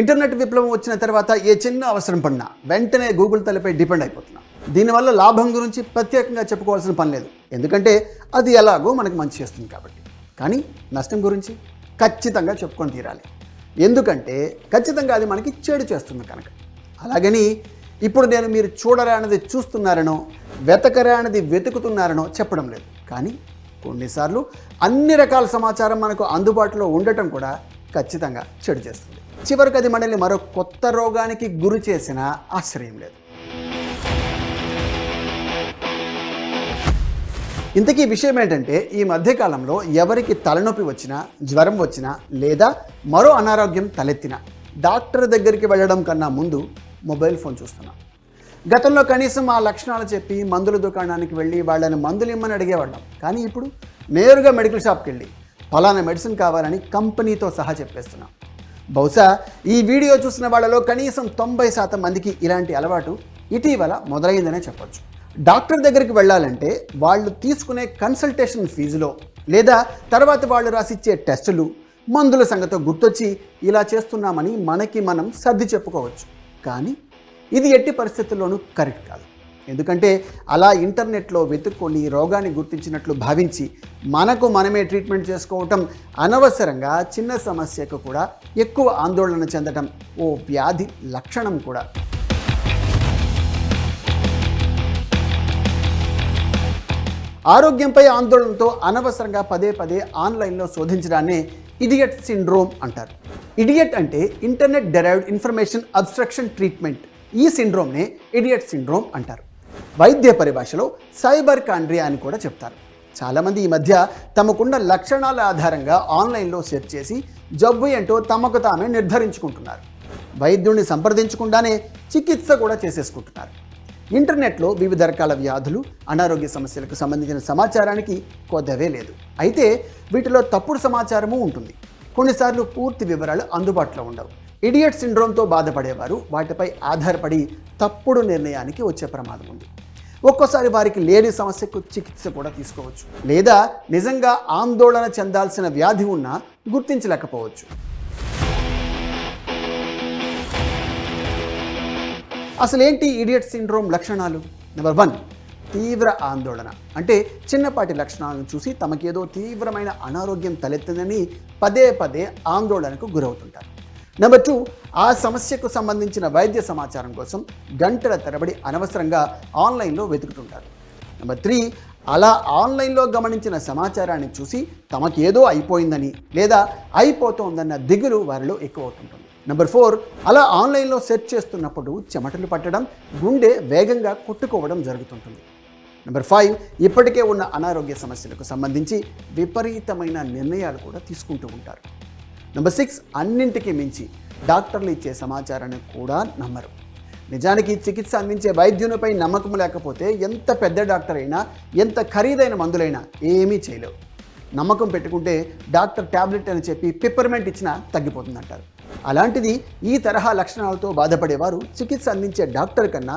Internet విప్లవం వచ్చిన తర్వాత ఏ చిన్న అవసరం పడినా వెంటనే గూగుల్ తలపై డిపెండ్ అయిపోతున్నాం. దీనివల్ల లాభం గురించి ప్రత్యేకంగా చెప్పుకోవాల్సిన పని లేదు. ఎందుకంటే అది ఎలాగో మనకు మంచి చేస్తుంది కాబట్టి. కానీ నష్టం గురించి ఖచ్చితంగా చెప్పుకొని తీరాలి. ఎందుకంటే ఖచ్చితంగా అది మనకి చెడు చేస్తుంది కనుక. అలాగని ఇప్పుడు నేను మీరు చూడరానిది చూస్తున్నారనో వెతకరానిది వెతుకుతున్నారనో చెప్పడం లేదు. కానీ కొన్నిసార్లు అన్ని రకాల సమాచారం మనకు అందుబాటులో ఉండటం కూడా ఖచ్చితంగా చెడు చేస్తుంది. చివరికి అది మనల్ని మరో కొత్త రోగానికి గురి చేసిన ఆశ్చర్యం లేదు. ఇంతకీ విషయం ఏంటంటే ఈ మధ్యకాలంలో ఎవరికి తలనొప్పి వచ్చినా జ్వరం వచ్చినా లేదా మరో అనారోగ్యం తలెత్తినా డాక్టర్ దగ్గరికి వెళ్ళడం కన్నా ముందు మొబైల్ ఫోన్ చూస్తున్నాం. గతంలో కనీసం ఆ లక్షణాలు చెప్పి మందుల దుకాణానికి వెళ్ళి వాళ్ళని మందులు ఇమ్మని అడిగేవాళ్ళం. కానీ ఇప్పుడు నేరుగా మెడికల్ షాప్కి వెళ్ళి ఫలానా మెడిసిన్ కావాలని కంపెనీతో సహా చెప్పేస్తున్నాం. బహుశా ఈ వీడియో చూసిన వాళ్ళలో కనీసం తొంభై శాతం మందికి ఇలాంటి అలవాటు ఇటీవల మొదలైందనే చెప్పొచ్చు. డాక్టర్ దగ్గరికి వెళ్ళాలంటే వాళ్ళు తీసుకునే కన్సల్టేషన్ ఫీజులో లేదా తర్వాత వాళ్ళు రాసిచ్చే టెస్టులు మందుల సంగతో గుర్తొచ్చి ఇలా చేస్తున్నామని మనకి మనం సర్ది చెప్పుకోవచ్చు. కానీ ఇది ఎట్టి పరిస్థితుల్లోనూ కరెక్ట్ కాదు. ఎందుకంటే అలా ఇంటర్నెట్లో వెతుక్కొని రోగాన్ని గుర్తించినట్లు భావించి మనకు మనమే ట్రీట్మెంట్ చేసుకోవటం అనవసరంగా చిన్న సమస్యకు కూడా ఎక్కువ ఆందోళన చెందటం ఓ వ్యాధి లక్షణం కూడా. ఆరోగ్యంపై ఆందోళనతో అనవసరంగా పదే పదే ఆన్లైన్లో శోధించడాన్ని ఇడియట్ సిండ్రోమ్ అంటారు. ఇడియట్ అంటే internet derived information obstruction treatment. ఈ సిండ్రోమ్నే ఇడియట్ సిండ్రోమ్ అంటారు. వైద్య పరిభాషలో సైబర్ కాండ్రియా అని కూడా చెప్తారు. చాలామంది ఈ మధ్య తమకున్న లక్షణాల ఆధారంగా ఆన్లైన్లో సెర్చ్ చేసి జబ్బు ఏంటో తమకు తామే నిర్ధారించుకుంటున్నారు. వైద్యుడిని సంప్రదించకుండానే చికిత్స కూడా చేసేసుకుంటున్నారు. ఇంటర్నెట్లో వివిధ రకాల వ్యాధులు అనారోగ్య సమస్యలకు సంబంధించిన సమాచారానికి కొద్దవే లేదు. అయితే వీటిలో తప్పుడు సమాచారము ఉంటుంది. కొన్నిసార్లు పూర్తి వివరాలు అందుబాటులో ఉండవు. ఇడియట్ సిండ్రోమ్తో బాధపడేవారు వాటిపై ఆధారపడి తప్పుడు నిర్ణయానికి వచ్చే ప్రమాదం ఉంది. ఒక్కోసారి వారికి లేని సమస్యకు చికిత్స కూడా తీసుకోవచ్చు. లేదా నిజంగా ఆందోళన చెందాల్సిన వ్యాధి ఉన్నా గుర్తించలేకపోవచ్చు. అసలేంటి ఇడియట్ సిండ్రోమ్ లక్షణాలు? నెంబర్ వన్ తీవ్ర ఆందోళన. అంటే చిన్నపాటి లక్షణాలను చూసి తమకేదో తీవ్రమైన అనారోగ్యం తలెత్తిందని పదే పదే ఆందోళనకు గురవుతుంటారు. నెంబర్ టూ ఆ సమస్యకు సంబంధించిన వైద్య సమాచారం కోసం గంటల తరబడి అనవసరంగా ఆన్లైన్లో వెతుకుతుంటారు. నెంబర్ త్రీ అలా ఆన్లైన్లో గమనించిన సమాచారాన్ని చూసి తమకేదో అయిపోయిందని లేదా అయిపోతోందన్న దిగులు వారిలో ఎక్కువ అవుతుంటుంది నెంబర్ ఫోర్ అలా ఆన్లైన్లో సెర్చ్ చేస్తున్నప్పుడు చెమటలు పట్టడం గుండె వేగంగా కొట్టుకోవడం జరుగుతుంటుంది. నెంబర్ ఫైవ్ ఇప్పటికే ఉన్న అనారోగ్య సమస్యలకు సంబంధించి విపరీతమైన నిర్ణయాలు కూడా తీసుకుంటూ ఉంటారు. నెంబర్ సిక్స్ అన్నింటికి మించి డాక్టర్లు ఇచ్చే సమాచారాన్ని కూడా నమ్మరు. నిజానికి చికిత్స అందించే వైద్యునిపై నమ్మకం లేకపోతే ఎంత పెద్ద డాక్టర్ అయినా ఎంత ఖరీదైన మందులైనా ఏమీ చేయలేవు. నమ్మకం పెట్టుకుంటే డాక్టర్ ట్యాబ్లెట్ అని చెప్పి పిప్పర్మెంట్ ఇచ్చినా తగ్గిపోతుందంటారు. అలాంటిది ఈ తరహా లక్షణాలతో బాధపడేవారు చికిత్స అందించే డాక్టర్ కన్నా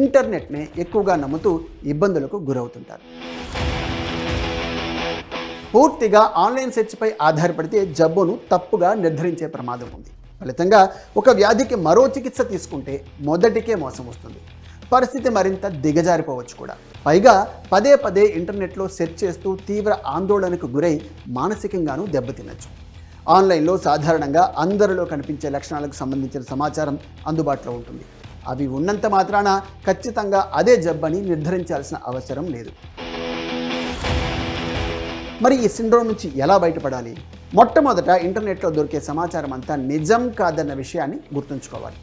ఇంటర్నెట్నే ఎక్కువగా నమ్ముతూ ఇబ్బందులకు గురవుతుంటారు. పూర్తిగా ఆన్లైన్ సెర్చ్పై ఆధారపడితే జబ్బును తప్పుగా నిర్ధారించే ప్రమాదం ఉంది. ఫలితంగా ఒక వ్యాధికి మరో చికిత్స తీసుకుంటే మొదటికే మోసం వస్తుంది. పరిస్థితి మరింత దిగజారిపోవచ్చు కూడా. పైగా పదే పదే ఇంటర్నెట్లో సెర్చ్ చేస్తూ తీవ్ర ఆందోళనకు గురై మానసికంగానూ దెబ్బతినచ్చు. ఆన్లైన్లో సాధారణంగా అందరిలో కనిపించే లక్షణాలకు సంబంధించిన సమాచారం అందుబాటులో ఉంటుంది. అవి ఉన్నంత మాత్రాన ఖచ్చితంగా అదే జబ్బని నిర్ధారించాల్సిన అవసరం లేదు. మరి ఈ సిండ్రోమ్ నుంచి ఎలా బయటపడాలి? మొట్టమొదట ఇంటర్నెట్లో దొరికే సమాచారం అంతా నిజం కాదన్న విషయాన్ని గుర్తుంచుకోవాలి.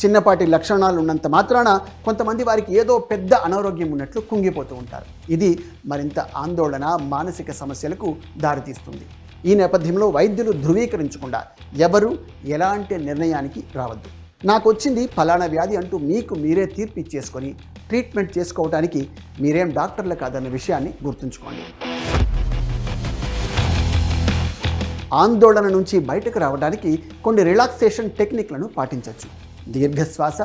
చిన్నపాటి లక్షణాలు ఉన్నంత మాత్రాన కొంతమంది వారికి ఏదో పెద్ద అనారోగ్యం ఉన్నట్లు కుంగిపోతూ ఉంటారు. ఇది మరింత ఆందోళన మానసిక సమస్యలకు దారితీస్తుంది. ఈ నేపథ్యంలో వైద్యులు ధృవీకరించకుండా ఎవరు ఎలాంటి నిర్ణయానికి రావద్దు. నాకు వచ్చింది ఫలానా వ్యాధి అంటూ మీకు మీరే తీర్పు ఇచ్చేసుకొని ట్రీట్మెంట్ చేసుకోవడానికి మీరేం డాక్టర్లు కాదన్న విషయాన్ని గుర్తుంచుకోండి. ఆందోళన నుంచి బయటకు రావడానికి కొన్ని రిలాక్సేషన్ టెక్నిక్లను పాటించవచ్చు. దీర్ఘశ్వాస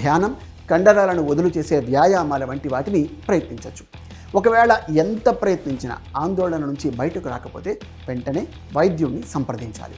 ధ్యానం కండరాలను వదులు చేసే వ్యాయామాల వంటి వాటిని ప్రయత్నించవచ్చు. ఒకవేళ ఎంత ప్రయత్నించినా ఆందోళన నుంచి బయటకు రాకపోతే వెంటనే వైద్యుడిని సంప్రదించాలి.